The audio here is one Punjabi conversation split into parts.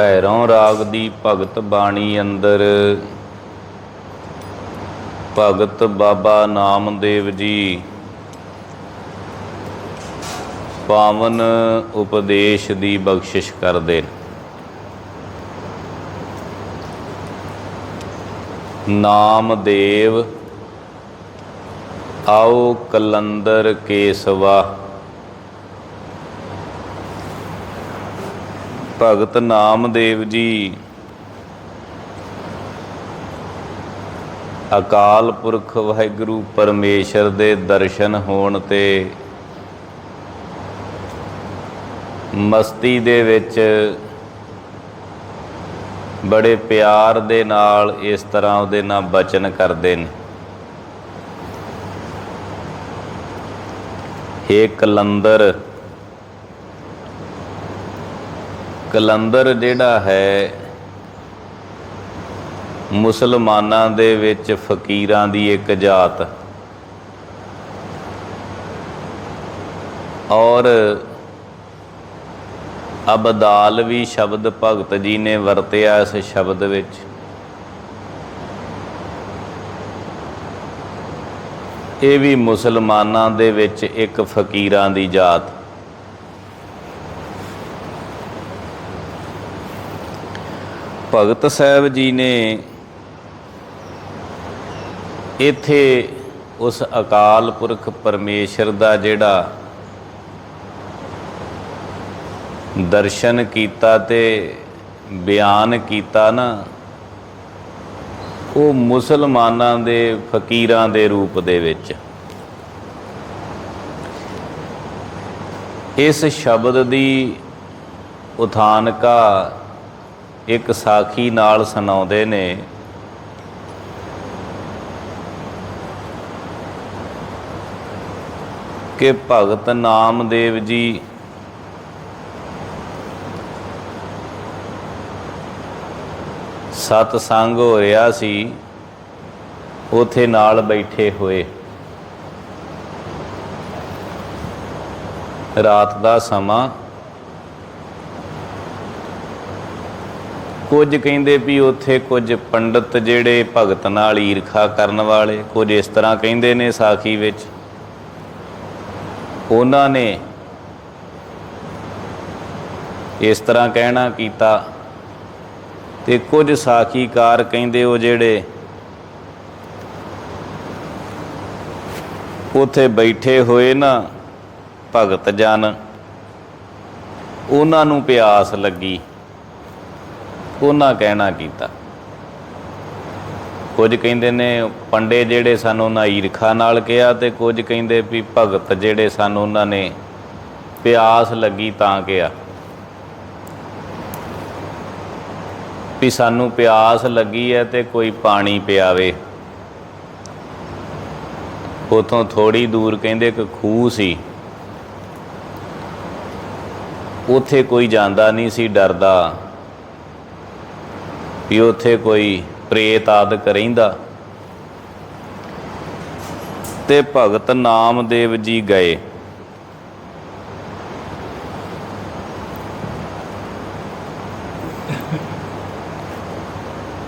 ਭੈਰੋਂ ਰਾਗ ਦੀ ਭਗਤ ਬਾਣੀ ਅੰਦਰ। ਭਗਤ ਬਾਬਾ ਨਾਮਦੇਵ ਜੀ, ਪਾਵਨ ਉਪਦੇਸ਼ ਦੀ ਬਖਸ਼ਿਸ਼ ਕਰਦੇ ਨਾਮਦੇਵ, ਆਓ ਕਲੰਦਰ ਕੇਸਵਾ। ਭਗਤ ਨਾਮਦੇਵ ਜੀ। ਅਕਾਲ ਪੁਰਖ ਵਾਹਿਗੁਰੂ ਪਰਮੇਸ਼ਰ ਦੇ ਦਰਸ਼ਨ ਹੋਣ ਤੇ ਮਸਤੀ ਦੇ ਵਿੱਚ ਬੜੇ ਪਿਆਰ ਦੇ ਨਾਲ ਇਸ ਤਰ੍ਹਾਂ ਉਹਦੇ ਨਾਲ ਬਚਨ ਕਰਦੇ ਨੇ। ਏ ਕਲੰਦਰ ਕਲੰਦਰ ਜਿਹੜਾ ਹੈ, ਮੁਸਲਮਾਨਾਂ ਦੇ ਵਿੱਚ ਫਕੀਰਾਂ ਦੀ ਇੱਕ ਜਾਤ। ਔਰ ਅਬਦਾਲ ਵੀ ਸ਼ਬਦ ਭਗਤ ਜੀ ਨੇ ਵਰਤਿਆ ਇਸ ਸ਼ਬਦ ਵਿੱਚ। ਇਹ ਵੀ ਮੁਸਲਮਾਨਾਂ ਦੇ ਵਿੱਚ ਇੱਕ ਫਕੀਰਾਂ ਦੀ ਜਾਤ। ਭਗਤ ਸਾਹਿਬ ਜੀ ਨੇ ਇੱਥੇ ਉਸ ਅਕਾਲ ਪੁਰਖ ਪਰਮੇਸ਼ਰ ਦਾ ਜਿਹੜਾ ਦਰਸ਼ਨ ਕੀਤਾ ਤੇ ਬਿਆਨ ਕੀਤਾ ਨਾ, ਉਹ ਮੁਸਲਮਾਨਾਂ ਦੇ ਫਕੀਰਾਂ ਦੇ ਰੂਪ ਦੇ ਵਿੱਚ। ਇਸ ਸ਼ਬਦ ਦੀ ਉਥਾਨਕਾ ਇੱਕ ਸਾਖੀ ਨਾਲ ਸੁਣਾਉਂਦੇ ਨੇ। ਕਿ ਭਗਤ ਨਾਮਦੇਵ ਜੀ ਸਤ ਸੰਗ ਹੋ ਰਿਹਾ ਸੀ, ਉਥੇ ਨਾਲ ਬੈਠੇ ਹੋਏ। ਰਾਤ ਦਾ ਸਮਾਂ ਕੁਝ ਕਹਿੰਦੇ ਵੀ ਉੱਥੇ ਕੁਝ ਪੰਡਤ ਜਿਹੜੇ ਭਗਤ ਨਾਲ ਈਰਖਾ ਕਰਨ ਵਾਲੇ, ਕੁਝ ਇਸ ਤਰ੍ਹਾਂ ਕਹਿੰਦੇ ਨੇ ਸਾਖੀ ਵਿੱਚ। ਉਹਨਾਂ ਨੇ ਇਸ ਤਰ੍ਹਾਂ ਕਹਿਣਾ ਕੀਤਾ ਤੇ ਕੁਝ ਸਾਖੀਕਾਰ ਕਹਿੰਦੇ ਉਹ ਜਿਹੜੇ ਉਥੇ ਬੈਠੇ ਹੋਏ ਨਾ ਭਗਤ ਜਨ, ਉਹਨਾਂ ਨੂੰ ਪਿਆਸ ਲੱਗੀ। ਉਹਨਾਂ ਕਹਿਣਾ ਕੀਤਾ। ਕੁਝ ਕਹਿੰਦੇ ਨੇ ਪੰਡੇ ਜਿਹੜੇ ਸਨ ਉਹਨਾਂ ਈਰਖਾ ਨਾਲ ਕਿਹਾ ਤੇ ਕੁਝ ਕਹਿੰਦੇ ਵੀ ਭਗਤ ਜਿਹੜੇ ਸਨ ਉਹਨਾਂ ਨੇ ਪਿਆਸ ਲੱਗੀ ਤਾਂ ਕਿਹਾ। ਵੀ ਸਾਨੂੰ ਪਿਆਸ ਲੱਗੀ ਹੈ ਤੇ ਕੋਈ ਪਾਣੀ ਪਿਆਵੇ। ਉਥੋਂ ਥੋੜੀ ਦੂਰ ਕਹਿੰਦੇ ਇੱਕ ਖੂਹ ਸੀ। ਉਥੇ ਕੋਈ ਜਾਂਦਾ ਨਹੀਂ ਸੀ, ਡਰਦਾ। ਵੀ ਉੱਥੇ ਕੋਈ ਪ੍ਰੇਤ ਆਦਿਕ ਰਹਿੰਦਾ। ਤੇ ਭਗਤ ਨਾਮਦੇਵ ਜੀ ਗਏ।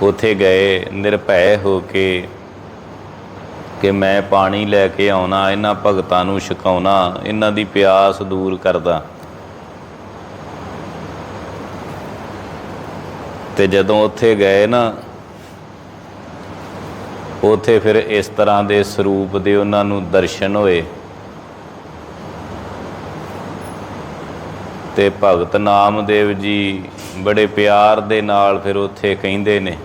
ਉਥੇ ਗਏ, ਨਿਰਭੈ ਹੋ ਕੇ ਕਿ ਮੈਂ ਪਾਣੀ ਲੈ ਕੇ ਆਉਣਾ, ਇਹਨਾਂ ਭਗਤਾਂ ਨੂੰ ਛਕਾਉਣਾ, ਇਹਨਾਂ ਦੀ ਪਿਆਸ ਦੂਰ ਕਰਦਾ। ਤੇ ਜਦੋਂ ਉੱਥੇ ਗਏ ਨਾ, ਉਥੇ ਫਿਰ ਇਸ ਤਰ੍ਹਾਂ ਦੇ ਸਰੂਪ ਦੇ ਉਹਨਾਂ ਨੂੰ ਦਰਸ਼ਨ ਹੋਏ। ਤੇ ਭਗਤ ਨਾਮਦੇਵ ਜੀ ਬੜੇ ਪਿਆਰ ਦੇ ਨਾਲ ਫਿਰ ਉੱਥੇ ਕਹਿੰਦੇ ਨੇ।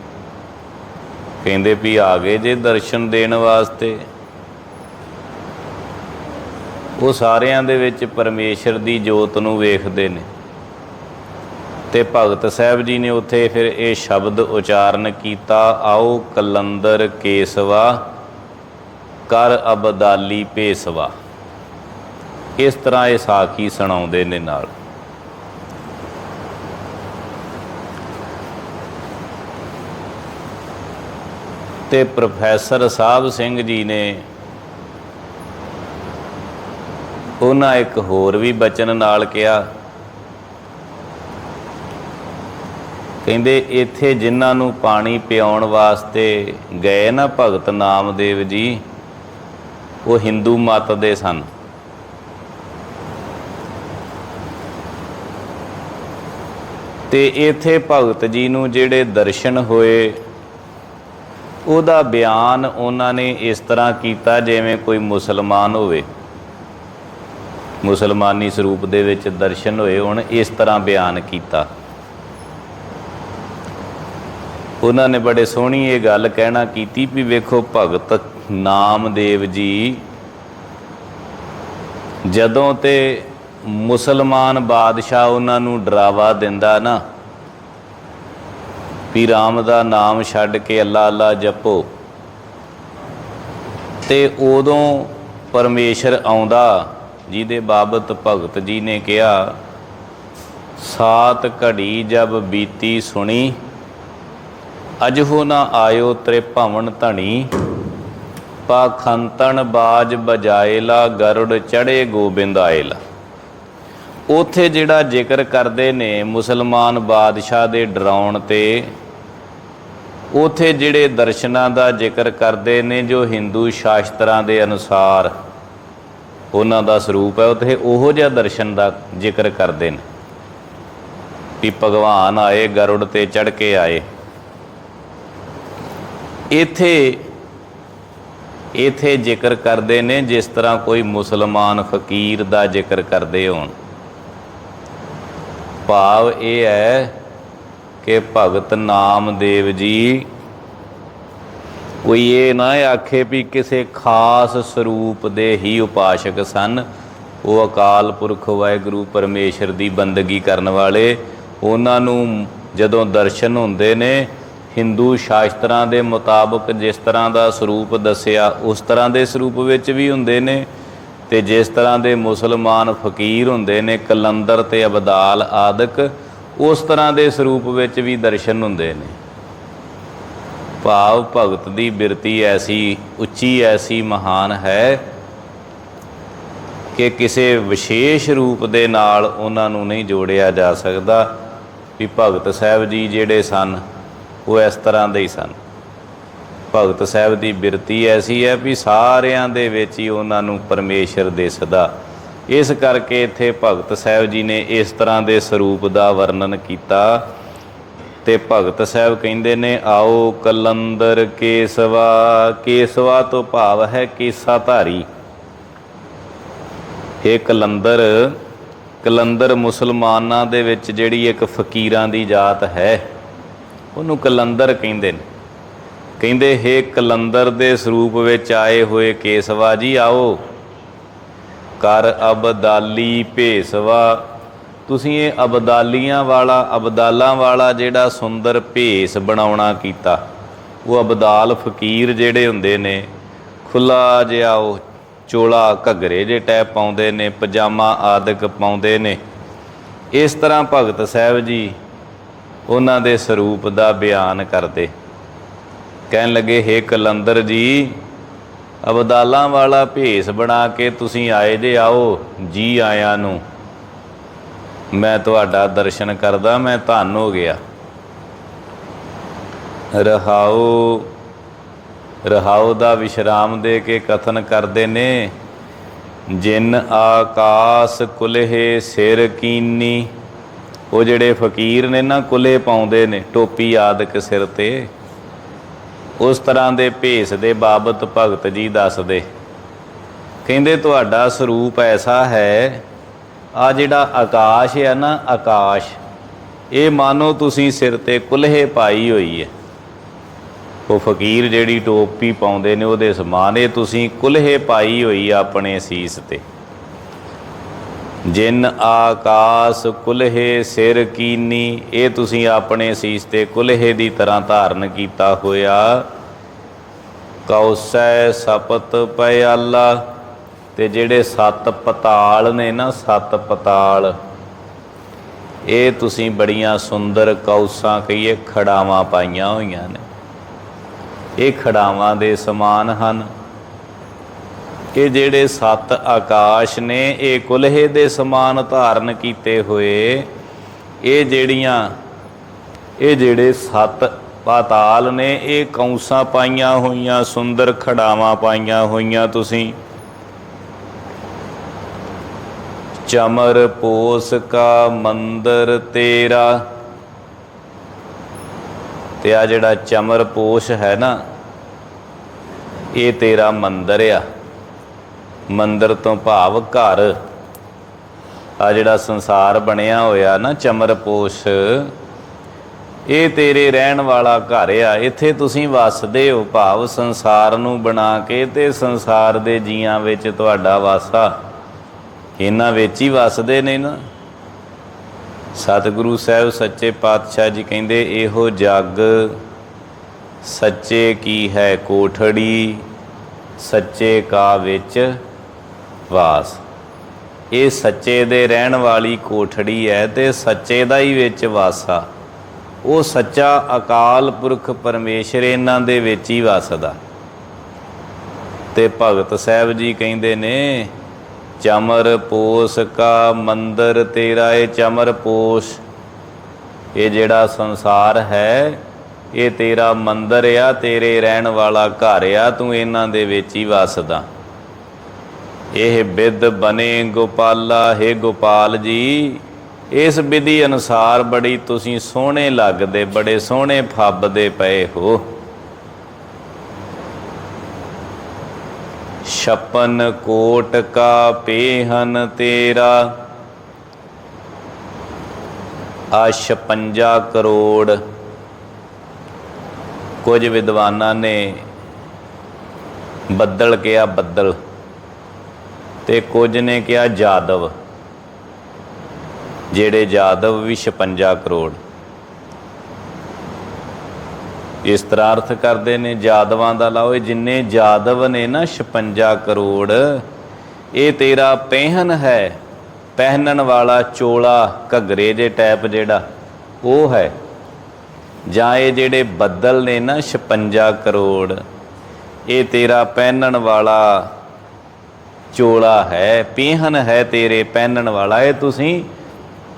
ਕਹਿੰਦੇ ਵੀ ਆ ਗਏ ਜੇ ਦਰਸ਼ਨ ਦੇਣ ਵਾਸਤੇ। ਉਹ ਸਾਰਿਆਂ ਦੇ ਵਿੱਚ ਪਰਮੇਸ਼ਰ ਦੀ ਜੋਤ ਨੂੰ ਵੇਖਦੇ ਨੇ। ਤੇ ਭਗਤ ਸਾਹਿਬ ਜੀ ਨੇ ਉੱਥੇ ਫਿਰ ਇਹ ਸ਼ਬਦ ਉਚਾਰਨ ਕੀਤਾ, ਆਓ ਕਲੰਦਰ ਕੇਸਵਾ, ਕਰ ਅਬਦਾਲੀ ਪੇਸਵਾ ਇਸ ਤਰ੍ਹਾਂ ਇਹ ਸਾਖੀ ਸੁਣਾਉਂਦੇ ਨੇ ਨਾਲ। ਤੇ ਪ੍ਰੋਫੈਸਰ ਸਾਹਿਬ ਸਿੰਘ ਜੀ ਨੇ ਉਹਨਾਂ ਇੱਕ ਹੋਰ ਵੀ ਬਚਨ ਨਾਲ ਕਿਹਾ ਕਹਿੰਦੇ, ਇੱਥੇ ਜਿਨ੍ਹਾਂ ਨੂੰ ਪਾਣੀ ਪਿਆਉਣ ਵਾਸਤੇ ਗਏ ਨਾ ਭਗਤ ਨਾਮਦੇਵ ਜੀ, ਉਹ ਹਿੰਦੂ ਮਤ ਦੇ ਸਨ। ਤੇ ਇੱਥੇ ਭਗਤ ਜੀ ਨੂੰ ਜਿਹੜੇ ਦਰਸ਼ਨ ਹੋਏ, ਉਹਦਾ ਬਿਆਨ ਉਹਨਾਂ ਨੇ ਇਸ ਤਰ੍ਹਾਂ ਕੀਤਾ ਜਿਵੇਂ ਕੋਈ ਮੁਸਲਮਾਨ ਹੋਵੇ। ਮੁਸਲਮਾਨੀ ਸਰੂਪ ਦੇ ਵਿੱਚ ਦਰਸ਼ਨ ਹੋਏ ਹੁਣ ਇਸ ਤਰ੍ਹਾਂ ਬਿਆਨ ਕੀਤਾ। ਉਹਨਾਂ ਨੇ ਬੜੇ ਸੋਹਣੀ ਇਹ ਗੱਲ ਕਹਿਣਾ ਕੀਤੀ ਵੀ ਵੇਖੋ ਭਗਤ ਨਾਮਦੇਵ ਜੀ, ਜਦੋਂ ਤੇ ਮੁਸਲਮਾਨ ਬਾਦਸ਼ਾਹ ਉਹਨਾਂ ਨੂੰ ਡਰਾਵਾ ਦਿੰਦਾ ਨਾ, ਵੀ ਰਾਮ ਦਾ ਨਾਮ ਛੱਡ ਕੇ ਅੱਲਾ ਅੱਲਾ ਜਪੋ, ਤੇ ਉਦੋਂ ਪਰਮੇਸ਼ਰ ਆਉਂਦਾ, ਜਿਹਦੇ ਬਾਬਤ ਭਗਤ ਜੀ ਨੇ ਕਿਹਾ, ਸਾਤ ਘੜੀ ਜਬ ਬੀਤੀ ਸੁਣੀ ਅਜਹੋ ਨਾ ਆਇਓ ਤ੍ਰੇ ਭਵਨ ਧਣੀ ਪਾਖੰਤਨ ਬਾਜ ਬਜਾਏਲਾ ਗਰੁੜ ਚੜੇ ਗੋਬਿੰਦ ਆਏਲਾ ਉਥੇ ਜਿਹੜਾ ਜ਼ਿਕਰ ਕਰਦੇ ਨੇ ਮੁਸਲਮਾਨ ਬਾਦਸ਼ਾਹ ਦੇ ਡਰਾਉਣ ਤੇ ਉਥੇ ਜਿਹੜੇ ਦਰਸ਼ਨਾਂ ਦਾ ਜ਼ਿਕਰ ਕਰਦੇ ਨੇ ਜੋ ਹਿੰਦੂ ਸ਼ਾਸਤਰਾਂ ਦੇ ਅਨੁਸਾਰ ਉਹਨਾਂ ਦਾ ਸਰੂਪ ਹੈ ਉਥੇ ਉਹੋ ਜਿਹਾ ਦਰਸ਼ਨ ਦਾ ਜ਼ਿਕਰ ਕਰਦੇ ਨੇ। ਵੀ ਭਗਵਾਨ ਆਏ, ਗਰੁੜ ਤੇ ਚੜ ਕੇ ਆਏ। ਇਥੇ ਇਥੇ ਜ਼ਿਕਰ ਕਰਦੇ ਨੇ ਜਿਸ ਤਰ੍ਹਾਂ ਕੋਈ ਮੁਸਲਮਾਨ ਫਕੀਰ ਦਾ ਜ਼ਿਕਰ ਕਰਦੇ ਹੋਣ। ਭਾਵ ਇਹ ਹੈ ਕਿ ਭਗਤ ਨਾਮਦੇਵ ਜੀ ਕੋਈ ਇਹ ਨਾ ਆਖੇ ਵੀ ਕਿਸੇ ਖਾਸ ਸਰੂਪ ਦੇ ਹੀ ਉਪਾਸ਼ਕ ਸਨ। ਉਹ ਅਕਾਲ ਪੁਰਖ ਵਾਹਿਗੁਰੂ ਪਰਮੇਸ਼ਰ ਦੀ ਬੰਦਗੀ ਕਰਨ ਵਾਲੇ। ਉਹਨਾਂ ਨੂੰ ਜਦੋਂ ਦਰਸ਼ਨ ਹੁੰਦੇ ਨੇ ਹਿੰਦੂ ਸ਼ਾਸਤਰਾਂ ਦੇ ਮੁਤਾਬਕ ਜਿਸ ਤਰ੍ਹਾਂ ਦਾ ਸਰੂਪ ਦੱਸਿਆ, ਉਸ ਤਰ੍ਹਾਂ ਦੇ ਸਰੂਪ ਵਿੱਚ ਵੀ ਹੁੰਦੇ ਨੇ। ਤੇ ਜਿਸ ਤਰ੍ਹਾਂ ਦੇ ਮੁਸਲਮਾਨ ਫਕੀਰ ਹੁੰਦੇ ਨੇ, ਕਲੰਦਰ ਤੇ ਅਬਦਾਲ ਆਦਿਕ, ਉਸ ਤਰ੍ਹਾਂ ਦੇ ਸਰੂਪ ਵਿੱਚ ਵੀ ਦਰਸ਼ਨ ਹੁੰਦੇ ਨੇ। ਭਾਵ ਭਗਤ ਦੀ ਬਿਰਤੀ ਐਸੀ, ਉੱਚੀ ਐਸੀ ਮਹਾਨ ਹੈ ਕਿ ਕਿਸੇ ਵਿਸ਼ੇਸ਼ ਰੂਪ ਦੇ ਨਾਲ ਉਹਨਾਂ ਨੂੰ ਨਹੀਂ ਜੋੜਿਆ ਜਾ ਸਕਦਾ। ਵੀ ਭਗਤ ਸਾਹਿਬ ਜੀ ਜਿਹੜੇ ਸਨ ਉਹ ਇਸ ਤਰ੍ਹਾਂ ਦੇ ਹੀ ਸਨ। ਭਗਤ ਸਾਹਿਬ ਦੀ ਬਿਰਤੀ ਐਸੀ ਹੈ ਵੀ ਸਾਰਿਆਂ ਦੇ ਵਿੱਚ ਹੀ ਉਹਨਾਂ ਨੂੰ ਪਰਮੇਸ਼ਰ ਦਿਸਦਾ ਇਸ ਕਰਕੇ ਇੱਥੇ ਭਗਤ ਸਾਹਿਬ ਜੀ ਨੇ ਇਸ ਤਰ੍ਹਾਂ ਦੇ ਸਰੂਪ ਦਾ ਵਰਣਨ ਕੀਤਾ ਤੇ ਭਗਤ ਸਾਹਿਬ ਕਹਿੰਦੇ ਨੇ, ਆਓ ਕਲੰਦਰ ਕੇਸਵਾ ਕੇਸਵਾ ਤੋਂ ਭਾਵ ਹੈ ਕੇਸਾ ਧਾਰੀ। ਇਹ ਕਲੰਦਰ ਕਲੰਦਰ ਮੁਸਲਮਾਨਾਂ ਦੇ ਵਿੱਚ ਜਿਹੜੀ ਇੱਕ ਫਕੀਰਾਂ ਦੀ ਜਾਤ ਹੈ ਉਹਨੂੰ ਕਲੰਦਰ ਕਹਿੰਦੇ ਨੇ। ਕਹਿੰਦੇ, ਹੈ ਕਲੰਦਰ ਦੇ ਸਰੂਪ ਵਿੱਚ ਆਏ ਹੋਏ ਕੇਸਵਾ ਜੀ ਆਓ। ਕਰ ਅਬਦਾਲੀ ਭੇਸਵਾ। ਤੁਸੀਂ ਇਹ ਅਬਦਾਲੀਆਂ ਵਾਲਾ, ਅਬਦਾਲਾਂ ਵਾਲਾ ਜਿਹੜਾ ਸੁੰਦਰ ਭੇਸ ਬਣਾਉਣਾ ਕੀਤਾ, ਉਹ ਅਬਦਾਲ ਫਕੀਰ ਜਿਹੜੇ ਹੁੰਦੇ ਨੇ ਖੁੱਲਾ ਜਿਹਾ ਉਹ ਚੋਲਾ ਘੱਗਰੇ ਜੇ ਟੈਪ ਪਾਉਂਦੇ ਨੇ, ਪਜਾਮਾ ਆਦਿਕ ਪਾਉਂਦੇ ਨੇ। ਇਸ ਤਰ੍ਹਾਂ ਭਗਤ ਸਾਹਿਬ ਜੀ ਉਹਨਾਂ ਦੇ ਸਰੂਪ ਦਾ ਬਿਆਨ ਕਰਦੇ। ਕਹਿਣ ਲੱਗੇ, ਹੇ ਕਲੰਦਰ ਜੀ, ਅਬਦਾਲਾਂ ਵਾਲਾ ਭੇਸ ਬਣਾ ਕੇ ਤੁਸੀਂ ਆਏ ਜੇ ਆਓ, ਜੀ ਆਇਆਂ ਨੂੰ। ਮੈਂ ਤੁਹਾਡਾ ਦਰਸ਼ਨ ਕਰਦਾ, ਮੈਂ ਧੰਨ ਹੋ ਗਿਆ। ਰਹਾਉ ਰਹਾਉ ਦਾ ਵਿਸ਼ਰਾਮ ਦੇ ਕੇ ਕਥਨ ਕਰਦੇ ਨੇ, ਜਿਨ ਆਕਾਸ ਕੁਲਹੇ ਸਿਰ ਕੀਨੀ। ਉਹ ਜਿਹੜੇ ਫਕੀਰ ਨੇ ਨਾ, ਕੁਲੇ ਪਾਉਂਦੇ ਨੇ, ਟੋਪੀ ਆਦਿਕ ਸਿਰ ਤੇ। ਉਸ ਤਰ੍ਹਾਂ ਦੇ ਭੇਸ ਦੇ ਬਾਬਤ ਭਗਤ ਜੀ ਦੱਸਦੇ। ਕਹਿੰਦੇ, ਤੁਹਾਡਾ ਸਰੂਪ ਐਸਾ ਹੈ, ਆ ਜਿਹੜਾ ਆਕਾਸ਼ ਹੈ ਨਾ, ਆਕਾਸ਼, ਇਹ ਮਾਨੋ ਤੁਸੀਂ ਸਿਰ ਤੇ ਕੁਲਹੇ ਪਾਈ ਹੋਈ ਹੈ ਉਹ ਫਕੀਰ ਜਿਹੜੀ ਟੋਪੀ ਪਾਉਂਦੇ ਨੇ, ਉਹਦੇ ਸਮਾਨ ਇਹ ਤੁਸੀਂ ਕੁਲਹੇ ਪਾਈ ਹੋਈ ਆਪਣੇ ਸੀਸ ਤੇ। ਜਿਨ ਆਕਾਸ ਕੁਲਹੇ ਸਿਰ ਕੀਨੀ, ਇਹ ਤੁਸੀਂ ਆਪਣੇ ਸੀਸ ਤੇ ਕੁਲਹੇ ਦੀ ਤਰ੍ਹਾਂ ਧਾਰਨ ਕੀਤਾ ਹੋਇਆ। ਕੌਸੈ ਸਪਤ ਪਿਆਲਾ ਤੇ ਜਿਹੜੇ ਸੱਤ ਪਤਾਲ ਨੇ ਨਾ, ਸੱਤ ਪਤਾਲ, ਇਹ ਤੁਸੀਂ ਬੜੀਆਂ ਸੁੰਦਰ ਕੌਸਾਂ ਕਹੀਏ, ਖੜਾਵਾਂ ਪਾਈਆਂ ਹੋਈਆਂ ਨੇ। ਇਹ ਖੜਾਵਾਂ ਦੇ ਸਮਾਨ ਹਨ। ਇਹ ਜਿਹੜੇ ਸੱਤ ਆਕਾਸ਼ ਨੇ, ਇਹ ਕੁਲਹੇ ਦੇ ਸਮਾਨ ਧਾਰਨ ਕੀਤੇ ਹੋਏ, ਇਹ ਜਿਹੜੀਆਂ, ਇਹ ਜਿਹੜੇ ਸੱਤ ਪਾਤਾਲ ਨੇ, ਇਹ ਕੌਂਸਾਂ ਪਾਈਆਂ ਹੋਈਆਂ, ਸੁੰਦਰ ਖੜਾਵਾਂ ਪਾਈਆਂ ਹੋਈਆਂ ਤੁਸੀਂ। ਚਮਰ ਪੋਸ ਕਾ ਮੰਦਰ ਤੇਰਾ। ਤੇ ਆ ਜਿਹੜਾ ਚਮਰ ਪੋਸ਼ ਹੈ ਨਾ, ਇਹ ਤੇਰਾ ਮੰਦਰ ਆ। ਮੰਦਰ ਤੋਂ ਭਾਵ ਘਰ। ਆ ਜਿਹੜਾ ਸੰਸਾਰ ਬਣਿਆ ਹੋਇਆ ਨਾ, ਚਮਰਪੋਸ਼, ਇਹ ਤੇਰੇ ਰਹਿਣ ਵਾਲਾ ਘਰ ਆ। ਇੱਥੇ ਤੁਸੀਂ ਵੱਸਦੇ ਹੋ ਭਾਵ ਸੰਸਾਰ ਨੂੰ ਬਣਾ ਕੇ ਤੇ ਸੰਸਾਰ ਦੇ ਜੀਆਂ ਵਿੱਚ ਤੁਹਾਡਾ ਵਾਸਾ। ਇਹਨਾਂ ਵਿੱਚ ਹੀ ਵੱਸਦੇ ਨੇ ਨਾ। ਸਤਿਗੁਰੂ ਸਾਹਿਬ ਸੱਚੇ ਪਾਤਸ਼ਾਹ ਜੀ ਕਹਿੰਦੇ, ਇਹੋ ਜੱਗ ਸੱਚੇ ਕੀ ਹੈ ਕੋਠੜੀ, ਸੱਚੇ ਕਾ ਵਿੱਚ ਵਾਸ। ਇਹ ਸੱਚੇ ਦੇ ਰਹਿਣ ਵਾਲੀ ਕੋਠੜੀ ਹੈ ਤੇ ਸੱਚੇ ਦਾ ਹੀ ਵਿੱਚ ਵਾਸਾ। ਉਹ ਸੱਚਾ ਅਕਾਲ ਪੁਰਖ ਪਰਮੇਸ਼ਰ ਇਹਨਾਂ ਦੇ ਵਿੱਚ ਹੀ ਵਸਦਾ। ਤੇ ਭਗਤ ਸਾਹਿਬ ਜੀ ਕਹਿੰਦੇ ਨੇ, ਚਮਰ ਪੋਸ ਕਾ ਮੰਦਰ ਤੇਰਾ ਇਹ ਚਮਰ ਪੋਸ਼। ਇਹ ਜਿਹੜਾ ਸੰਸਾਰ ਹੈ, ਇਹ ਤੇਰਾ ਮੰਦਰ ਆ, ਤੇਰੇ ਰਹਿਣ ਵਾਲਾ ਘਰ ਆ, ਤੂੰ ਇਹਨਾਂ ਦੇ ਵਿੱਚ ਹੀ ਵਸਦਾ। ਇਹ ਬਿੱਦ ਬਨੇ ਗੋਪਾਲਾ, ਹੈ ਗੋਪਾਲ ਜੀ। ਇਸ ਵਿਧੀ ਅਨੁਸਾਰ ਬੜੀ ਤੁਸੀਂ ਸੋਹਣੇ ਲੱਗਦੇ, ਬੜੇ ਸੋਹਣੇ ਫੱਬਦੇ ਪਏ ਹੋ। ਛਪਨ ਕੋਟ ਕਾ ਪੇਹਨ ਤੇਰਾ। ਆ 56 ਕਰੋੜ। ਕੁਝ ਵਿਦਵਾਨਾਂ ਨੇ ਬੱਦਲ ਕਿਹਾ, ਬੱਦਲ। ਤੇ ਕੁਝ ਨੇ ਕਿਹਾ, ਜਾਦਵ। ਜਿਹੜੇ ਜਾਦਵ ਵੀ 56 ਕਰੋੜ। ਇਸ ਤਰ੍ਹਾਂ ਅਰਥ ਕਰਦੇ ਨੇ, ਜਾਦਵਾਂ ਦਾ ਲਾਓ, ਇਹ ਜਿੰਨੇ ਜਾਦਵ ਨੇ ਨਾ 56 ਕਰੋੜ, ਇਹ ਤੇਰਾ ਪਹਿਨ ਹੈ, ਪਹਿਨਣ ਵਾਲਾ ਚੋਲਾ ਘੱਗਰੇ ਦੇ ਟੈਪ ਜਿਹੜਾ, ਉਹ ਹੈ। ਜਾਂ ਇਹ ਜਿਹੜੇ ਬੱਦਲ ਨੇ ਨਾ 56 ਕਰੋੜ, ਇਹ ਤੇਰਾ ਪਹਿਨਣ ਵਾਲਾ ਚੋਲਾ ਹੈ, ਪੀਹਨ ਹੈ ਤੇਰੇ ਪਹਿਨਣ ਵਾਲਾ। ਇਹ ਤੁਸੀਂ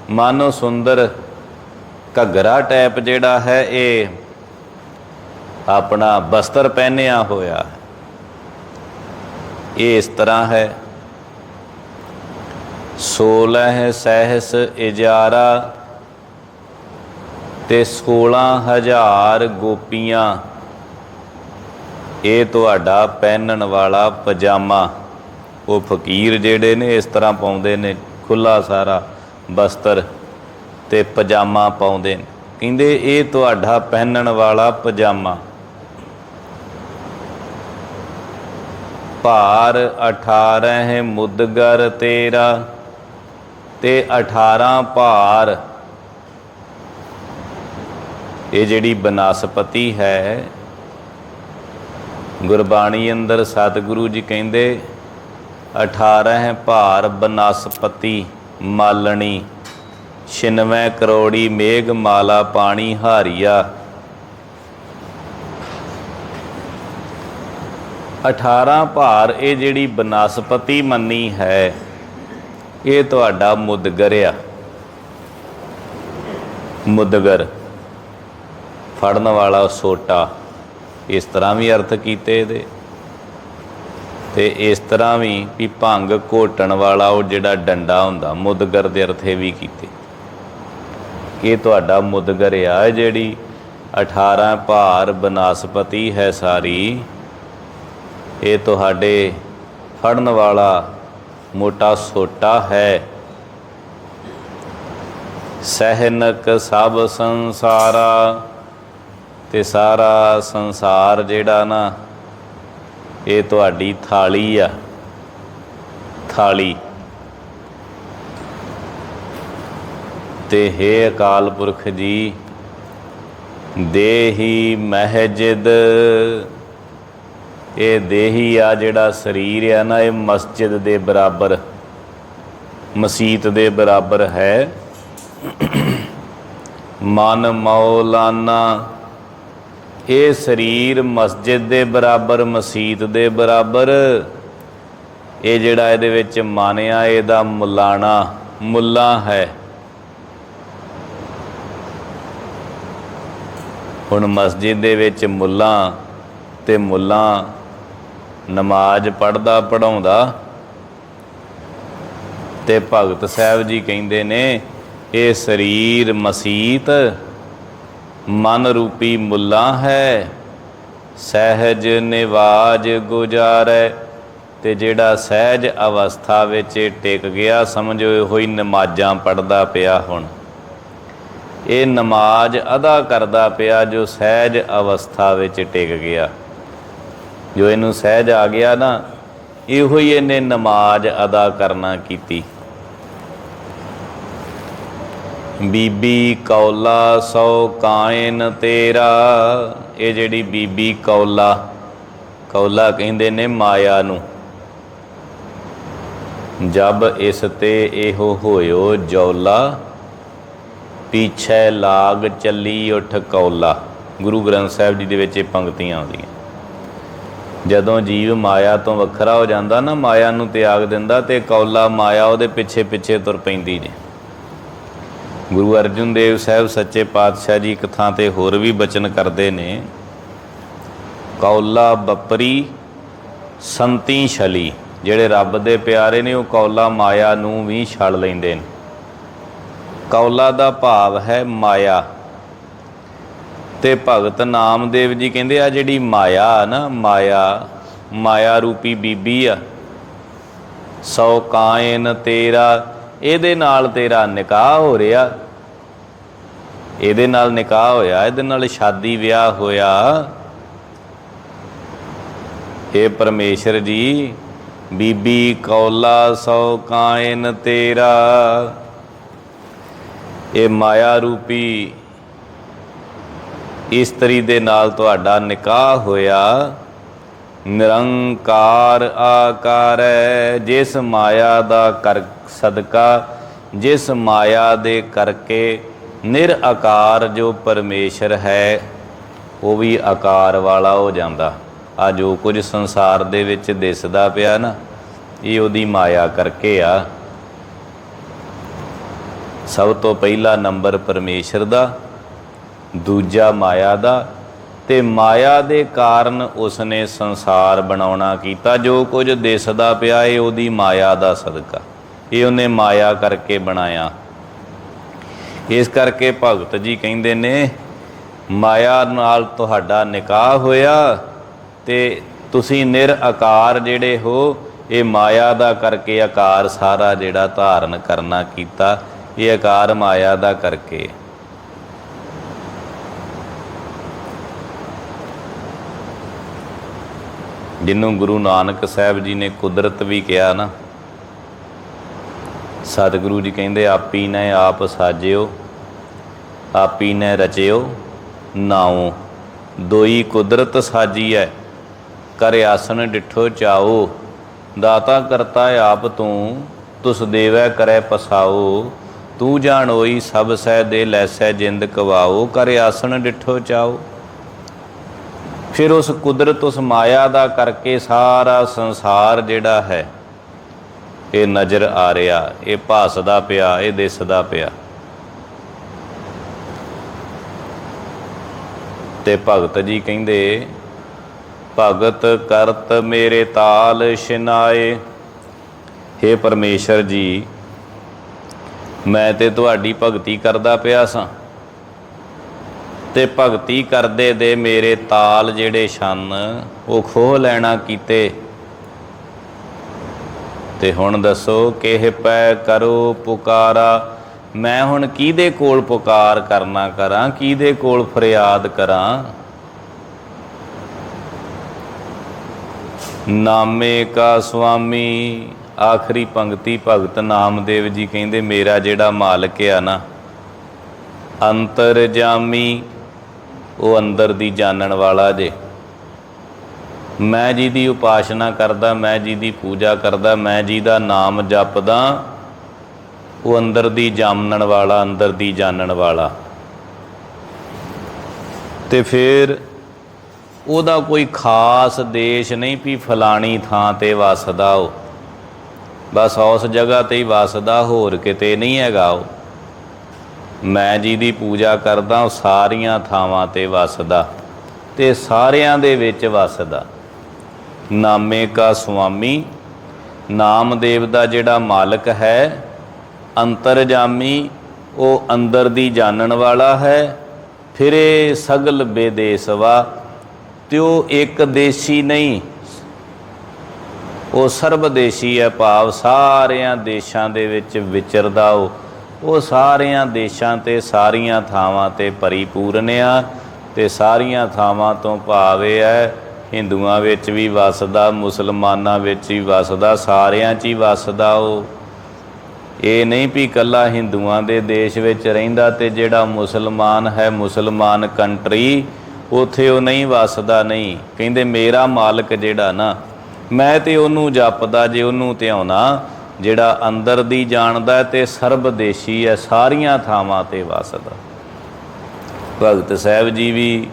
ਮਾਨੋ ਸੁੰਦਰ ਘੱਗਰਾ ਟੈਪ ਜਿਹੜਾ ਹੈ, ਇਹ ਆਪਣਾ ਬਸਤਰ ਪਹਿਨਿਆ ਹੋਇਆ। ਇਹ ਇਸ ਤਰ੍ਹਾਂ ਹੈ। 16 ਸਹਿਸ ਇਜਾਰਾ ਤੇ 16000 ਗੋਪੀਆਂ। ਇਹ ਤੁਹਾਡਾ ਪਹਿਨਣ ਵਾਲਾ ਪਜਾਮਾ। ਉਹ ਫਕੀਰ ਜਿਹੜੇ ਨੇ ਇਸ ਤਰ੍ਹਾਂ ਪਾਉਂਦੇ ਨੇ ਖੁੱਲਾ ਸਾਰਾ ਬਸਤਰ ਤੇ ਪਜਾਮਾ ਪਾਉਂਦੇ ਨੇ। ਕਹਿੰਦੇ ਇਹ ਤੁਹਾਡਾ ਪਹਿਨਣ ਵਾਲਾ ਪਜਾਮਾ। ਭਾਰ 18 ਹੈ ਮੁਦਗਰ ਤੇਰਾ ਤੇ 18 ਭਾਰ। ਇਹ ਜਿਹੜੀ ਬਨਸਪਤੀ ਹੈ, ਗੁਰਬਾਣੀ ਅੰਦਰ ਸਤਿਗੁਰੂ ਜੀ ਕਹਿੰਦੇ 18 ਭਾਰ ਬਨਸਪਤੀ ਮਾਲਣੀ 96 ਕਰੋੜੀ ਮੇਘ ਮਾਲਾ ਪਾਣੀ ਹਾਰੀਆ। 18 ਭਾਰ ਇਹ ਜਿਹੜੀ ਬਨਸਪਤੀ ਮੰਨੀ ਹੈ, ਇਹ ਤੁਹਾਡਾ ਮੁਦਗਰ ਆ। ਮੁਦਗਰ, ਫੜਨ ਵਾਲਾ ਸੋਟਾ। ਇਸ ਤਰ੍ਹਾਂ ਵੀ ਅਰਥ ਕੀਤੇ ਇਹਦੇ। ਤੇ ਇਸ ਤਰ੍ਹਾਂ ਵੀ ਵੀ ਭੰਗ ਘੋਟਣ ਵਾਲਾ ਉਹ ਜਿਹੜਾ ਡੰਡਾ ਹੁੰਦਾ, ਮੁਦਗਰ ਦੇ ਅਰਥੇ ਵੀ ਕੀਤੇ। ਇਹ ਤੁਹਾਡਾ ਮੁਦਗਰ ਆ ਜਿਹੜੀ 18 ਭਾਰ ਬਨਸਪਤੀ ਹੈ ਸਾਰੀ। ਇਹ ਤੁਹਾਡੇ ਫੜਨ ਵਾਲਾ ਮੋਟਾ ਸੋਟਾ ਹੈ। ਸਹਿਨਕ ਸਭ ਸੰਸਾਰਾ ਤੇ ਸਾਰਾ ਸੰਸਾਰ ਜਿਹੜਾ ਨਾ ਇਹ ਤੁਹਾਡੀ ਥਾਲੀ ਆ। ਥਾਲੀ। ਤੇ ਹੈ ਅਕਾਲ ਪੁਰਖ ਜੀ, ਦੇਹੀ ਮਹਜਿਦ। ਇਹ ਦੇਹੀ ਆ ਜਿਹੜਾ ਸਰੀਰ ਆ ਨਾ, ਇਹ ਮਸਜਿਦ ਦੇ ਬਰਾਬਰ, ਮਸੀਤ ਦੇ ਬਰਾਬਰ ਹੈ। ਮਨ ਮੌਲਾਨਾ ਇਹ ਸਰੀਰ ਮਸਜਿਦ ਦੇ ਬਰਾਬਰ ਮਸਜਿਦ ਦੇ ਬਰਾਬਰ। ਇਹ ਜਿਹੜਾ ਇਹਦੇ ਵਿੱਚ ਮਾਨਿਆ, ਇਹਦਾ ਮੁਲਾਣਾ, ਮੁੱਲਾ ਹੈ। ਹੁਣ ਮਸਜਿਦ ਦੇ ਵਿੱਚ ਮੁੱਲਾਂ ਤੇ ਮੁੱਲਾਂ ਨਮਾਜ਼ ਪੜਦਾ ਪੜਾਉਂਦਾ ਤੇ ਭਗਤ ਸਾਹਿਬ ਜੀ ਕਹਿੰਦੇ ਨੇ, ਇਹ ਸਰੀਰ ਮਸੀਤ ਮਨ ਰੂਪੀ ਮੁੱਲਾ ਹੈ, ਸਹਿਜ ਨਿਵਾਜ ਗੁਜਾਰੈ, ਤੇ ਜਿਹੜਾ ਸਹਿਜ ਅਵਸਥਾ ਵਿੱਚ ਟਿਕ ਗਿਆ, ਸਮਝੋ ਇਹੋ ਹੀ ਨਮਾਜ਼ਾਂ ਪੜਦਾ ਪਿਆ ਹੁਣ। ਇਹ ਨਮਾਜ਼ ਅਦਾ ਕਰਦਾ ਪਿਆ ਜੋ ਸਹਿਜ ਅਵਸਥਾ ਵਿੱਚ ਟਿਕ ਗਿਆ। ਜੋ ਇਹਨੂੰ ਸਹਿਜ ਆ ਗਿਆ ਨਾ, ਇਹੋ ਹੀ ਇਹਨੇ ਨਮਾਜ਼ ਅਦਾ ਕਰਨਾ ਕੀਤੀ। ਬੀਬੀ ਕੌਲਾ ਸੋ ਕਾਇਨ ਤੇਰਾ। ਇਹ ਜਿਹੜੀ ਬੀਬੀ ਕੌਲਾ ਕੌਲਾ ਕਹਿੰਦੇ ਨੇ ਮਾਇਆ ਨੂੰ। ਜਬ ਇਸ ਤੇ ਇਹੋ ਹੋਇਓ ਜੌਲਾ, ਪੀਛੇ ਲਾਗ ਚੱਲੀ ਉਠ ਕੌਲਾ। ਗੁਰੂ ਗ੍ਰੰਥ ਸਾਹਿਬ ਜੀ ਦੇ ਵਿੱਚ ਇਹ ਪੰਕਤੀਆਂ ਆਉਂਦੀਆਂ। ਜਦੋਂ ਜੀਵ ਮਾਇਆ ਤੋਂ ਵੱਖਰਾ ਹੋ ਜਾਂਦਾ ਨਾ, ਮਾਇਆ ਨੂੰ ਤਿਆਗ ਦਿੰਦਾ ਤੇ ਕੌਲਾ ਮਾਇਆ ਉਹਦੇ ਪਿੱਛੇ ਪਿੱਛੇ ਤੁਰ ਪੈਂਦੀ ਜੇ ਗੁਰੂ ਅਰਜਨ ਦੇਵ ਸਾਹਿਬ ਸੱਚੇ ਪਾਤਸ਼ਾਹ ਜੀ ਇੱਕ ਥਾਂ ਤੇ ਹੋਰ ਵੀ ਬਚਨ ਕਰਦੇ ਨੇ। ਕੌਲਾ ਬਪਰੀ ਸੰਤੀ ਛਲੀ, ਜਿਹੜੇ ਰੱਬ ਦੇ ਪਿਆਰੇ ਨੇ, ਉਹ ਕੌਲਾ ਮਾਇਆ ਨੂੰ ਵੀ ਛਲ ਲੈਂਦੇ ਨੇ। ਕੌਲਾ ਦਾ ਭਾਵ ਹੈ ਮਾਇਆ। ਤੇ ਭਗਤ ਨਾਮਦੇਵ ਜੀ ਕਹਿੰਦੇ ਆ, ਜਿਹੜੀ ਮਾਇਆ ਨਾ, ਮਾਇਆ ਮਾਇਆ ਰੂਪੀ ਬੀਬੀ ਆ। ਸੌ ਕਾਇਨ ਤੇਰਾ ਇਹਦੇ ਨਾਲ ਤੇਰਾ ਨਿਕਾਹ ਹੋ ਰਿਹਾ। ਇਹਦੇ ਨਾਲ ਨਿਕਾਹ ਹੋਇਆ, ਇਹਦੇ ਨਾਲ ਸ਼ਾਦੀ ਵਿਆਹ ਹੋਇਆ। ਇਹ ਪਰਮੇਸ਼ਰ ਜੀ, ਬੀਬੀ ਕੌਲਾ ਸੌ ਕਾਇਨ ਤੇਰਾ। ਇਹ ਮਾਇਆ ਰੂਪੀ ਇਸਤਰੀ ਦੇ ਨਾਲ ਤੁਹਾਡਾ ਨਿਕਾਹ ਹੋਇਆ। ਨਿਰੰਕਾਰ ਆਕਾਰ ਹੈ। ਜਿਸ ਮਾਇਆ ਦਾ ਕਰ ਸਦਕਾ, ਜਿਸ ਮਾਇਆ ਦੇ ਕਰਕੇ ਨਿਰਆਕਾਰ ਜੋ ਪਰਮੇਸ਼ਰ ਹੈ, ਉਹ ਵੀ ਆਕਾਰ ਵਾਲਾ ਹੋ ਜਾਂਦਾ। ਆ ਜੋ ਕੁਝ ਸੰਸਾਰ ਦੇ ਵਿੱਚ ਦਿਸਦਾ ਪਿਆ ਨਾ, ਇਹ ਉਹਦੀ ਮਾਇਆ ਕਰਕੇ ਆ। ਸਭ ਤੋਂ ਪਹਿਲਾ ਨੰਬਰ ਪਰਮੇਸ਼ਰ ਦਾ, ਦੂਜਾ ਮਾਇਆ ਦਾ ਤੇ ਮਾਇਆ ਦੇ ਕਾਰਨ ਉਸਨੇ ਸੰਸਾਰ ਬਣਾਉਣਾ ਕੀਤਾ। ਜੋ ਕੁਝ ਦਿਸਦਾ ਪਿਆ, ਇਹ ਉਹਦੀ ਮਾਇਆ ਦਾ ਸਦਕਾ। ਇਹ ਉਹਨੇ ਮਾਇਆ ਕਰਕੇ ਬਣਾਇਆ। ਇਸ ਕਰਕੇ ਭਗਤ ਜੀ ਕਹਿੰਦੇ ਨੇ, ਮਾਇਆ ਨਾਲ ਤੁਹਾਡਾ ਨਿਕਾਹ ਹੋਇਆ ਤੇ ਤੁਸੀਂ ਨਿਰਆਕਾਰ ਜਿਹੜੇ ਹੋ, ਇਹ ਮਾਇਆ ਦਾ ਕਰਕੇ ਆਕਾਰ ਸਾਰਾ ਜਿਹੜਾ ਧਾਰਨ ਕਰਨਾ ਕੀਤਾ, ਇਹ ਆਕਾਰ ਮਾਇਆ ਦਾ ਕਰਕੇ। ਜਿਹਨੂੰ ਗੁਰੂ ਨਾਨਕ ਸਾਹਿਬ ਜੀ ਨੇ ਕੁਦਰਤ ਵੀ ਕਿਹਾ ਨਾ, ਸਤਿਗੁਰੂ ਜੀ ਕਹਿੰਦੇ, ਆਪੀ ਨੇ ਆਪ ਸਾਜਿਓ, ਆਪੀ ਨੇ ਰਚਿਓ, ਨਾਉ। ਦੋਈ ਕੁਦਰਤ ਸਾਜੀ ਸਾਜੀਐ, ਕਰ ਆਸਨ ਡਿਠੋ ਚਾਓ। ਦਾਤਾ ਕਰਤਾ ਆਪ ਤੂੰ, ਤੁਸ ਦੇਵੈ ਕਰੈ ਪਸਾਓ। ਤੂੰ ਜਾਣੋਈ ਸਭ ਸਹਿ ਦੇ ਲੈਸੈ ਜਿੰਦ ਕਵਾਓ, ਕਰ ਆਸਨ ਡਿਠੋ ਚਾਓ। ਫਿਰ ਉਸ ਕੁਦਰਤ, ਉਸ ਮਾਇਆ ਦਾ ਕਰਕੇ ਸਾਰਾ ਸੰਸਾਰ ਜਿਹੜਾ ਹੈ, ਇਹ ਨਜ਼ਰ ਆ ਰਿਹਾ, ਇਹ ਭਾਸਦਾ ਪਿਆ, ਇਹ ਦਿਸਦਾ ਪਿਆ। ਤੇ ਭਗਤ ਜੀ ਕਹਿੰਦੇ, ਭਗਤ ਕਰਤ ਮੇਰੇ ਤਾਲ ਸ਼ਿਨਾਏ हे ਪਰਮੇਸ਼ਰ ਜੀ, ਮੈਂ ਤੇ ਤੁਹਾਡੀ ਭਗਤੀ ਕਰਦਾ ਪਿਆ ਸਾਂ। ਤੇ ਭਗਤੀ ਕਰਦੇ ਦੇ ਮੇਰੇ ਤਾਲ ਜਿਹੜੇ ਛਨ, ਉਹ ਖੋਹ ਲੈਣਾ ਕੀਤੇ। ਤੇ ਹੁਣ ਦੱਸੋ, ਕਿਹ ਪੈ ਕਰੋ ਪੁਕਾਰਾ? ਮੈਂ ਹੁਣ ਕਿਹਦੇ ਕੋਲ ਪੁਕਾਰ ਕਰਨਾ ਕਰਾਂ, ਕਿਹਦੇ ਕੋਲ ਫਰਿਆਦ ਕਰਾਂ? ਨਾਮੇ ਕਾ ਸੁਆਮੀ, ਆਖਰੀ ਪੰਕਤੀ ਭਗਤ ਨਾਮਦੇਵ ਜੀ ਕਹਿੰਦੇ, ਮੇਰਾ ਜਿਹੜਾ ਮਾਲਕ ਆ ਨਾ, ਅੰਤਰ ਜਾਮੀ ਉਹ ਅੰਦਰ ਦੀ ਜਾਣਨ ਵਾਲਾ ਜੇ। ਮੈਂ ਜੀ ਦੀ ਉਪਾਸਨਾ ਕਰਦਾ, ਮੈਂ ਜੀ ਦੀ ਪੂਜਾ ਕਰਦਾ, ਮੈਂ ਜੀ ਦਾ ਨਾਮ ਜਪਦਾ, ਉਹ ਅੰਦਰ ਦੀ ਜਾਣਨ ਵਾਲਾ, ਅੰਦਰ ਦੀ ਜਾਣਨ ਵਾਲਾ। ਤੇ ਫਿਰ ਉਹਦਾ ਕੋਈ ਖਾਸ ਦੇਸ਼ ਨਹੀਂ ਵੀ ਫਲਾਣੀ ਥਾਂ ਤੇ ਵਸਦਾ ਉਹ। ਬਸ ਉਸ ਜਗ੍ਹਾ ਤੇ ਹੀ ਵਸਦਾ, ਹੋਰ ਕਿਤੇ ਨਹੀਂ ਹੈਗਾ ਉਹ। ਮੈਂ ਜੀ ਦੀ ਪੂਜਾ ਕਰਦਾ, ਉਹ ਸਾਰੀਆਂ ਥਾਵਾਂ ਤੇ ਵਸਦਾ ਤੇ ਸਾਰਿਆਂ ਦੇ ਵਿੱਚ ਵਸਦਾ। ਨਾਮੇ ਕਾ ਸੁਆਮੀ ਨਾਮਦੇਵ ਦਾ ਜਿਹੜਾ ਮਾਲਕ ਹੈ, ਅੰਤਰਜਾਮੀ, ਉਹ ਅੰਦਰ ਦੀ ਜਾਣਨ ਵਾਲਾ ਹੈ, ਫਿਰੇ ਸਗਲ ਬੇਦੇਸਵਾ ਤੇ ਉਹ ਇੱਕ ਦੇਸ਼ੀ ਨਹੀਂ, ਉਹ ਸਰਬਦੇਸ਼ੀ ਹੈ ਭਾਵ ਸਾਰਿਆਂ ਦੇਸ਼ਾਂ ਦੇ ਵਿੱਚ ਵਿਚਰਦਾ ਉਹ। ਉਹ ਸਾਰਿਆਂ ਦੇਸ਼ਾਂ ਤੇ ਸਾਰੀਆਂ ਥਾਵਾਂ ਤੇ ਪਰਿਪੂਰਨ ਆ ਤੇ ਸਾਰੀਆਂ ਥਾਵਾਂ ਤੋਂ ਭਾਵ ਇਹ ਹੈ, ਹਿੰਦੂਆਂ ਵਿੱਚ ਵੀ ਵਸਦਾ, ਮੁਸਲਮਾਨਾਂ ਵਿੱਚ ਵੀ ਵਸਦਾ, ਸਾਰਿਆਂ 'ਚ ਹੀ ਵਸਦਾ ਉਹ। ਇਹ ਨਹੀਂ ਵੀ ਇਕੱਲਾ ਹਿੰਦੂਆਂ ਦੇ ਦੇਸ਼ ਵਿੱਚ ਰਹਿੰਦਾ ਤੇ ਜਿਹੜਾ ਮੁਸਲਮਾਨ ਹੈ, ਮੁਸਲਮਾਨ ਕੰਟਰੀ, ਉਥੇ ਉਹ ਨਹੀਂ ਵਸਦਾ, ਨਹੀਂ। ਕਹਿੰਦੇ, ਮੇਰਾ ਮਾਲਕ ਜਿਹੜਾ ਨਾ, ਮੈਂ ਤੇ ਉਹਨੂੰ ਜਪਦਾ, ਜੇ ਉਹਨੂੰ ਧਿਆਉਣਾ ਜਿਹੜਾ ਅੰਦਰ ਦੀ ਜਾਣਦਾ ਹੈ ਤੇ ਸਰਬਦੇਸ਼ੀ ਹੈ, ਸਾਰੀਆਂ ਥਾਵਾਂ ਤੇ ਵਸਦਾ ਭਗਤ ਸਾਹਿਬ ਜੀ ਵੀ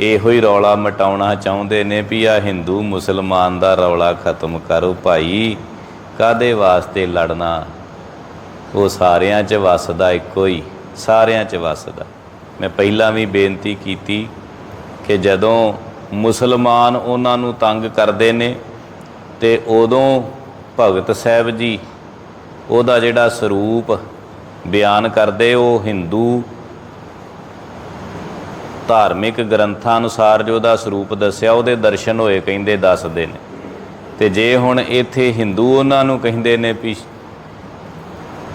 ਇਹੋ ਹੀ ਰੌਲਾ ਮਟਾਉਣਾ ਚਾਹੁੰਦੇ ਨੇ ਵੀ ਆ ਹਿੰਦੂ ਮੁਸਲਮਾਨ ਦਾ ਰੌਲਾ ਖਤਮ ਕਰੋ ਭਾਈ ਕਾਦੇ ਵਾਸਤੇ ਲੜਨਾ? ਉਹ ਸਾਰਿਆਂ 'ਚ ਵਸਦਾ ਇੱਕੋ ਹੀ, ਸਾਰਿਆਂ 'ਚ ਵਸਦਾ। ਮੈਂ ਪਹਿਲਾਂ ਵੀ ਬੇਨਤੀ ਕੀਤੀ ਕਿ ਜਦੋਂ ਮੁਸਲਮਾਨ ਉਹਨਾਂ ਨੂੰ ਤੰਗ ਕਰਦੇ ਨੇ ਤੇ ਉਦੋਂ ਭਗਤ ਸਾਹਿਬ ਜੀ, ਉਹਦਾ ਜਿਹੜਾ ਸਰੂਪ ਬਿਆਨ ਕਰਦੇ, ਉਹ ਹਿੰਦੂ ਧਾਰਮਿਕ ਗ੍ਰੰਥਾਂ ਅਨੁਸਾਰ ਜੋ ਉਹਦਾ ਸਰੂਪ ਦੱਸਿਆ, ਉਹਦੇ ਦਰਸ਼ਨ ਹੋਏ ਕਹਿੰਦੇ ਦੱਸਦੇ ਨੇ। ਤੇ ਜੇ ਹੁਣ ਇੱਥੇ ਹਿੰਦੂ ਉਹਨਾਂ ਨੂੰ ਕਹਿੰਦੇ ਨੇ ਵੀ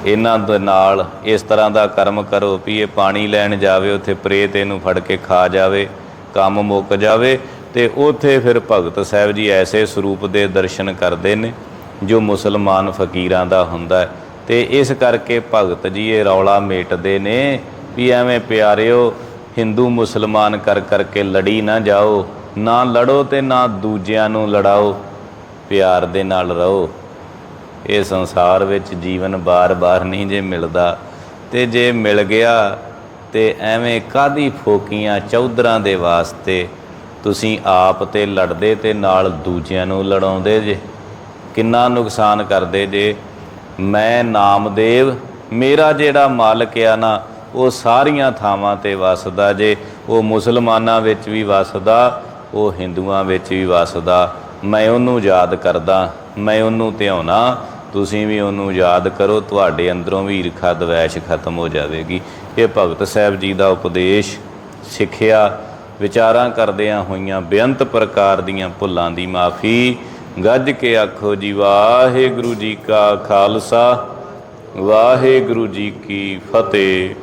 ਇਹਨਾਂ ਦੇ ਨਾਲ ਇਸ ਤਰ੍ਹਾਂ ਦਾ ਕਰਮ ਕਰੋ ਵੀ ਇਹ ਪਾਣੀ ਲੈਣ ਜਾਵੇ, ਉੱਥੇ ਪ੍ਰੇਤ ਇਹਨੂੰ ਫੜ ਕੇ ਖਾ ਜਾਵੇ, ਕੰਮ ਮੁੱਕ ਜਾਵੇ, ਤੇ ਉੱਥੇ ਫਿਰ ਭਗਤ ਸਾਹਿਬ ਜੀ ਐਸੇ ਸਰੂਪ ਦੇ ਦਰਸ਼ਨ ਕਰਦੇ ਨੇ। ਜੋ ਮੁਸਲਮਾਨ ਫਕੀਰਾਂ ਦਾ ਹੁੰਦਾ ਹੈ। ਤੇ ਇਸ ਕਰਕੇ ਭਗਤ ਜੀ ਇਹ ਰੌਲਾ ਮੇਟਦੇ ਨੇ ਵੀ ਐਵੇਂ ਪਿਆਰਿਓ, ਹਿੰਦੂ ਮੁਸਲਮਾਨ ਕਰ ਕਰਕੇ ਲੜੀ ਨਾ ਜਾਓ, ਨਾ ਲੜੋ ਤੇ ਨਾ ਦੂਜਿਆਂ ਨੂੰ ਲੜਾਓ, ਪਿਆਰ ਦੇ ਨਾਲ ਰਹੋ। ਇਹ ਸੰਸਾਰ ਵਿੱਚ ਜੀਵਨ ਬਾਰ-ਬਾਰ ਨਹੀਂ ਜੇ ਮਿਲਦਾ। ਤੇ ਜੇ ਮਿਲ ਗਿਆ, ਤੇ ਐਵੇਂ ਕਾਦੀ ਫੋਕੀਆਂ ਚੌਧਰਾਂ ਦੇ ਵਾਸਤੇ ਤੁਸੀਂ ਆਪ ਤੇ ਲੜਦੇ ਤੇ ਨਾਲ ਦੂਜਿਆਂ ਨੂੰ ਲੜਾਉਂਦੇ ਜੇ? ਕਿੰਨਾ ਨੁਕਸਾਨ ਕਰਦੇ ਜੇ? ਮੈਂ ਨਾਮਦੇਵ, ਮੇਰਾ ਜਿਹੜਾ ਮਾਲਕ ਆ ਨਾ, ਉਹ ਸਾਰੀਆਂ ਥਾਵਾਂ ਤੇ ਵਸਦਾ ਜੇ। ਉਹ ਮੁਸਲਮਾਨਾਂ ਵਿੱਚ ਵੀ ਵਸਦਾ, ਉਹ ਹਿੰਦੂਆਂ ਵਿੱਚ ਵੀ ਵਸਦਾ। ਮੈਂ ਉਹਨੂੰ ਯਾਦ ਕਰਦਾ, ਮੈਂ ਉਹਨੂੰ ਧਿਆਉਣਾ। ਤੁਸੀਂ ਵੀ ਉਹਨੂੰ ਯਾਦ ਕਰੋ, ਤੁਹਾਡੇ ਅੰਦਰੋਂ ਵੀ ਈਰਖਾ, ਦਵੈਸ਼ ਖਤਮ ਹੋ ਜਾਵੇਗੀ। ਇਹ ਭਗਤ ਸਾਹਿਬ ਜੀ ਦਾ ਉਪਦੇਸ਼ ਸਿੱਖਿਆ। ਵਿਚਾਰਾਂ ਕਰਦਿਆਂ ਹੋਈਆਂ ਬੇਅੰਤ ਪ੍ਰਕਾਰ ਦੀਆਂ ਭੁੱਲਾਂ ਦੀ ਮਾਫੀ ਗੱਜ ਕੇ ਆਖੋ ਜੀ ਵਾਹਿਗੁਰੂ ਜੀ ਕਾ ਖਾਲਸਾ ਵਾਹਿਗੁਰੂ ਜੀ ਕੀ ਫਤਿਹ।